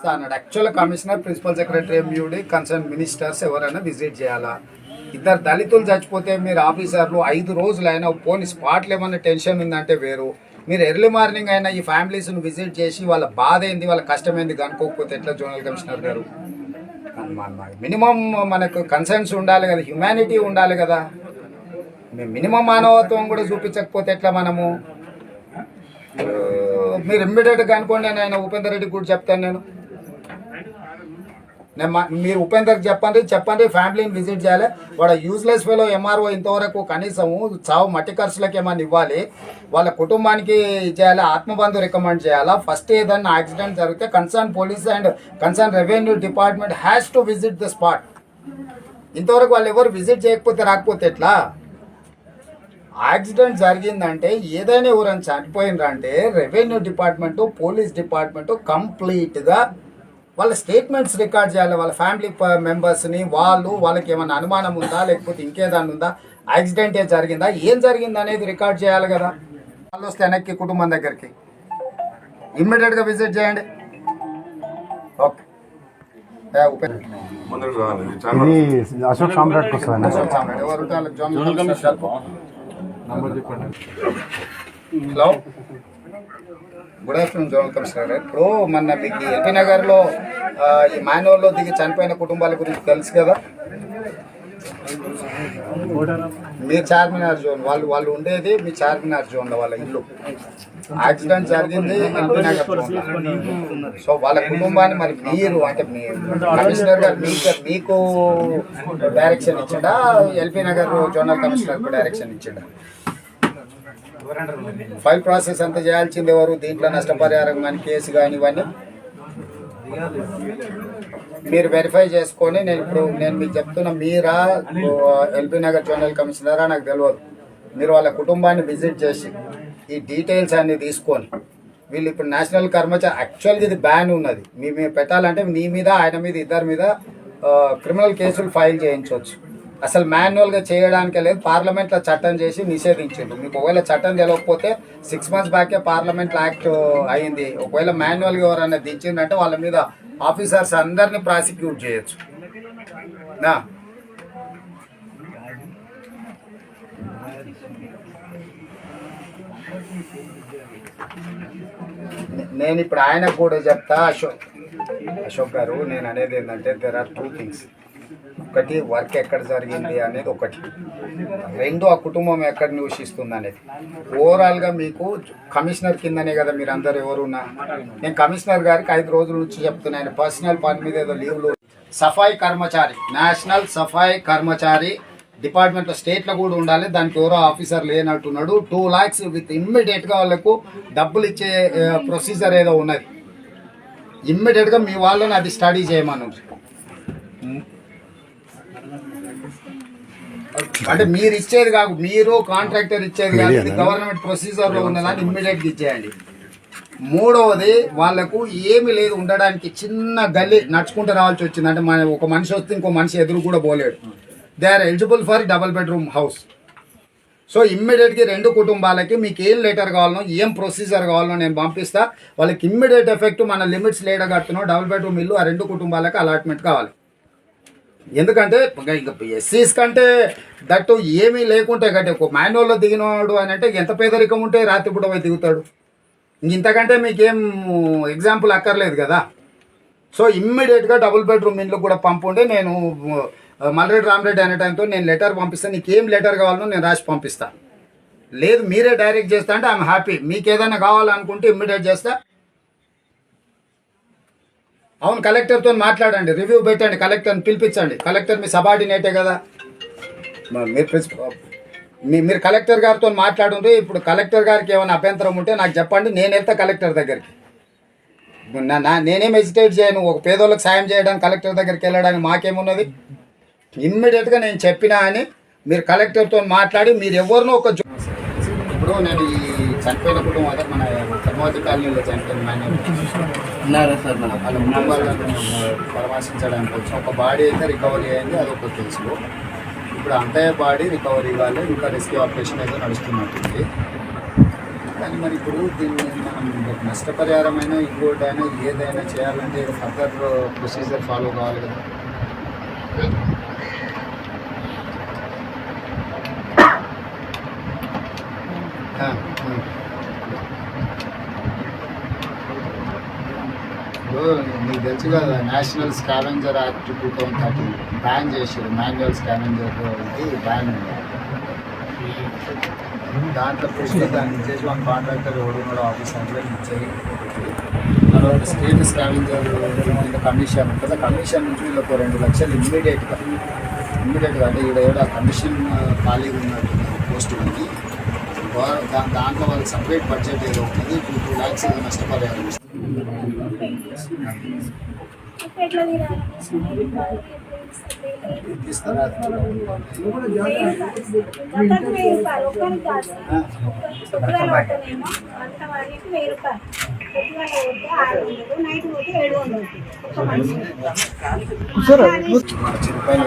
ఇస్తా అన్నాడు. Actual commissioner principal secretary MUD concern ministers ఎవరైనా విజిట్ చేయాలా? ఇద్దరు దళితులు చచ్చిపోతే మీరు ఆఫీసర్లు ఐదు రోజులు అయినా పోనీ స్పాట్లు ఏమన్నా టెన్షన్ ఉందంటే వేరు. మీరు ఎర్లీ మార్నింగ్ అయినా ఈ ఫ్యామిలీస్ను విజిట్ చేసి వాళ్ళ బాధ ఏంది వాళ్ళ కష్టం ఏంది కనుక్కోకపోతే ఎట్లా జోనల్ కమిషనర్ గారు? మినిమం మనకు కన్సర్న్స్ ఉండాలి కదా హ్యుమానిటీ ఉండాలి కదా. మినిమం మానవత్వం కూడా చూపించకపోతే ఎట్లా మనము? మీరు ఇమ్మీడియట్గా అనుకోండి నేను ఆయన ఉపేందర్ రెడ్డి కూడా చెప్తాను నేను. మీరు ఉపేందర్కి చెప్పండి చెప్పండి ఫ్యామిలీని విజిట్ చేయాలి. వాడు యూజ్లెస్ ఫెలో ఎంఆర్ఓ ఇంతవరకు కనీసము చావు మట్టి ఖర్చులకు ఏమైనా ఇవ్వాలి. వాళ్ళ కుటుంబానికి చేయాలి ఆత్మబంధు రికమెండ్ చేయాలా? ఫస్ట్ ఏదైనా యాక్సిడెంట్ జరిగితే concern police and concern revenue department has to visit the spot ఇంతవరకు వాళ్ళు ఎవరు విజిట్ చేయకపోతే రాకపోతే ఎట్లా? యాక్సిడెంట్ జరిగిందంటే ఏదైనా ఎవరైనా చనిపోయినరంటే రెవెన్యూ డిపార్ట్మెంటు పోలీస్ డిపార్ట్మెంటు కంప్లీట్గా వాళ్ళ స్టేట్మెంట్స్ రికార్డ్ చేయాలి వాళ్ళ ఫ్యామిలీ మెంబర్స్ని వాళ్ళు వాళ్ళకి ఏమైనా అనుమానం ఉందా లేకపోతే ఇంకేదన్నా ఉందా యాక్సిడెంట్ ఏ జరిగిందా ఏం జరిగింది అనేది రికార్డ్ చేయాలి కదా. వాళ్ళు వస్తే వెనక్కి కుటుంబం దగ్గరికి. ఇమ్మీడియట్గా విజిట్ చేయండి. ఓకే అశోక్ సామ్రాట్. ఎవరు కలుపు. Hello? Good afternoon zonal commissioner ఇప్పుడు మన మీకు ఎల్బీ నగర్లో ఈ మాన్యువల్లో దిగి చనిపోయిన కుటుంబాల గురించి తెలుసు కదా? మీ చార్మినార్ జోన్ వాళ్ళు వాళ్ళు ఉండేది మీ చార్మినార్ జోన్లో వాళ్ళ ఇల్లు. యాక్సిడెంట్ జరిగింది ఎల్బీ నగర్ సో వాళ్ళ కుటుంబాన్ని మరి మీరు అంటే మీ కమిషనర్ గారు మీకు మీకు డైరెక్షన్ ఇచ్చిండా? LB Nagar zonal commissioner direction ఇచ్చిండా? ఫైల్ ప్రాసెస్ అంతా చేయాల్సింది ఎవరు? దీంట్లో నష్టపరిహారం కానీ కేసు కానీ ఇవన్నీ? మీరు వెరిఫై చేసుకొని నేను ఇప్పుడు నేను మీకు చెప్తున్నా మీరా ఎల్బీ నగర్ జోనల్ కమిషనరా? నాకు తెలియదు మీరు వాళ్ళ కుటుంబాన్ని విజిట్ చేసి ఈ డీటెయిల్స్ అన్ని తీసుకొని వీళ్ళు ఇప్పుడు నేషనల్ కర్మచారి యాక్చువల్గా ఇది బ్యాన్ ఉన్నది. మీ పెట్టాలంటే నీ మీద ఆయన మీద ఇద్దరి మీద క్రిమినల్ కేసులు ఫైల్ చేయించవచ్చు. అసలు మాన్యువల్గా చేయడానికే లేదు. పార్లమెంట్లో చట్టం చేసి నిషేధించింది మీకు ఒకవేళ చట్టం తెలియకపోతే సిక్స్ మంత్స్ బ్యాకే పార్లమెంట్ యాక్ట్ అయింది. ఒకవేళ మాన్యువల్గా ఎవరైనా దించిందంటే వాళ్ళ మీద ఆఫీసర్స్ అందరినీ ప్రాసిక్యూట్ చేయొచ్చు. నా? నేను ఇప్పుడు ఆయనకు కూడా చెప్తా అశోక్ అశోక్ గారు నేను అనేది ఏంటంటే దెర్ ఆర్ టూ థింగ్స్ ఒకటి వర్క్ ఎక్కడ జరిగింది అనేది ఒకటి. రెండు ఆ కుటుంబం ఎక్కడ నివసిస్తుంది అనేది. ఓవరాల్గా మీకు కమిషనర్ కిందనే కదా మీరు అందరు ఎవరున్నా. నేను కమిషనర్ గారికి ఐదు రోజుల నుంచి చెప్తున్నాను పర్సనల్ పని మీద ఏదో లీవ్లు సఫాయి కర్మచారి నేషనల్ సఫాయి కర్మచారి డిపార్ట్మెంట్లో స్టేట్లో కూడా ఉండాలి దానికి ఎవరో ఆఫీసర్ లేనట్టున్నాడు. టూ ల్యాక్స్ విత్ ఇమ్మీడియట్గా వాళ్ళకు డబ్బులు ఇచ్చే ప్రొసీజర్ ఏదో ఉన్నది. ఇమ్మీడియట్గా మీ వాళ్ళని అది స్టడీ చేయమను. అంటే మీరు ఇచ్చేది కాదు మీరు కాంట్రాక్టర్ ఇచ్చేది కాదు ఇది గవర్నమెంట్ ప్రొసీజర్లో ఉన్నదాన్ని ఇమ్మీడియట్ ఇచ్చేయండి మూడవది వాళ్ళకు ఏమీ లేదు ఉండడానికి చిన్న గల్లీ నడుచుకుంటూ రావాల్సి వచ్చింది. అంటే మన ఒక మనిషి వస్తే ఇంకో మనిషి ఎదురు కూడా పోలేడు. They are eligible for double bedroom house so ఇమ్మీడియట్గా రెండు కుటుంబాలకి మీకు ఏం లెటర్ కావాలనో ఏం ప్రొసీజర్ కావాలనో నేను పంపిస్తా. వాళ్ళకి ఇమ్మీడియట్ ఎఫెక్ట్ మన లిమిట్స్ లేడగట్టునో డబుల్ బెడ్రూమ్ ఇల్లు ఆ రెండు కుటుంబాలకి అలాట్మెంట్ కావాలి. ఎందుకంటే ఎస్సీస్ కంటే దట్టు ఏమీ లేకుంటే కంటే ఒక మాన్యువల్లో దిగినవాడు అని అంటే ఎంత పేదరికం ఉంటే రాత్రిపూట పోయి దిగుతాడు. ఇంక ఇంతకంటే మీకేం ఎగ్జాంపుల్ అక్కర్లేదు కదా. సో ఇమ్మీడియట్గా డబుల్ బెడ్రూమ్ ఇంట్లో కూడా పంపుండే నేను ఆ, మల్రెడ్డి రామరెడ్డి అనే టైంతో నేను లెటర్ పంపిస్తాను నీకేం లెటర్ కావాలనో నేను రాసి పంపిస్తాను లేదు మీరే డైరెక్ట్ చేస్తా అంటే ఐఎమ్ హ్యాపీ. మీకు ఏదైనా కావాలనుకుంటే ఇమ్మీడియట్ చేస్తా. అవును కలెక్టర్తో మాట్లాడండి. రివ్యూ పెట్టండి కలెక్టర్ని పిలిపించండి. కలెక్టర్ మీ సబార్డినేటే కదా? మీరు మీరు కలెక్టర్ గారితో మాట్లాడుంటే ఇప్పుడు కలెక్టర్ గారికి ఏమైనా అభ్యంతరం ఉంటే నాకు చెప్పండి. నేను వెళ్తా కలెక్టర్ దగ్గరికి. నా- నా- నేనేం హెజిటేట్ చేయను. ఒక పేదోళ్ళకి సాయం చేయడానికి కలెక్టర్ దగ్గరికి వెళ్ళడానికి మాకేమున్నది? ఇమ్మీడియట్గా నేను చెప్పినా అని మీరు కలెక్టర్తో మాట్లాడి మీరు ఎవరినో ఒక ఇప్పుడు నేను ఈ చనిపోయిన కుటుంబం మన పద్మావతి కాలనీలో చనిపోయిన మాన్యువల్ ఉన్నారా సార్ మన వాళ్ళ కుటుంబాలను పరామర్శించడానికి వచ్చి ఒక బాడీ అయితే రికవరీ అయింది అదొక తెలుసు. ఇప్పుడు అంతయ్య బాడీ రికవరీ కాలేదు ఇంకా రెస్క్యూ ఆపరేషన్ అయితే నడుస్తున్నట్టుంది. కానీ మరి ఇప్పుడు దీన్ని మనం నష్టపరిహారమైన ఇంకోటైనా ఏదైనా చేయాలంటే ఫర్దర్ ప్రొసీజర్ ఫాలో కావాలి కదా. ఆ, ఆ. ఇప్పుడు మీకు తెలుసు కదా national scavenger act two thousand thirteen ban చేశారు మాన్యువల్ స్కావెంజర్ ఇది బ్యాన్ ఉంది. దాంట్లో పెట్టి దాన్ని ఇచ్చేసి మన కాంట్రాక్టర్ ఎవరు కూడా ఆఫీసర్లో ఇచ్చేది తర్వాత స్టేట్ స్కావెంజర్ కమిషన్ ఉంటుంది. కమిషన్ నుంచి వీళ్ళకు రెండు లక్షలు ఇమ్మీడియట్గా ఇమ్మీడియట్గా అంటే ఇక్కడ ఏడా కమిషన్ ఖాళీగా ఉన్నట్టు పోస్ట్ ఉంది. వా- దా- దాంట్లో వాళ్ళకి సపరేట్ బడ్జెట్ ఏదో ఉంటుంది టూ టూ ల్యాక్స్ ఏదో నష్టపరిహారం సార్. రూపాయలు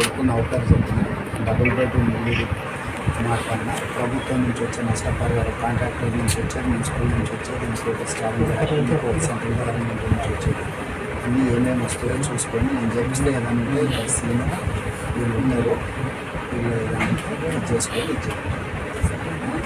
పోతే అవకాశం వందలు డబుల్ బెడ్రూమ్ ఇల్లు మాట్లాడిన ప్రభుత్వం నుంచి వచ్చే నష్టపరిహారం కాంట్రాక్టర్ నుంచి వచ్చారు మున్సిపల్ నుంచి వచ్చారు ఇన్స్పెక్టర్ స్టాఫ్ సెంట్రల్ గవర్నమెంట్ నుంచి వచ్చారు అన్నీ ఏమేమి వస్తాయో చూసుకొని నేను జరిగితే ఏదైనా ఉంటే సీన్ వీళ్ళు ఉన్నారు వీళ్ళు ఏదైనా చేసుకొని ఇచ్చారు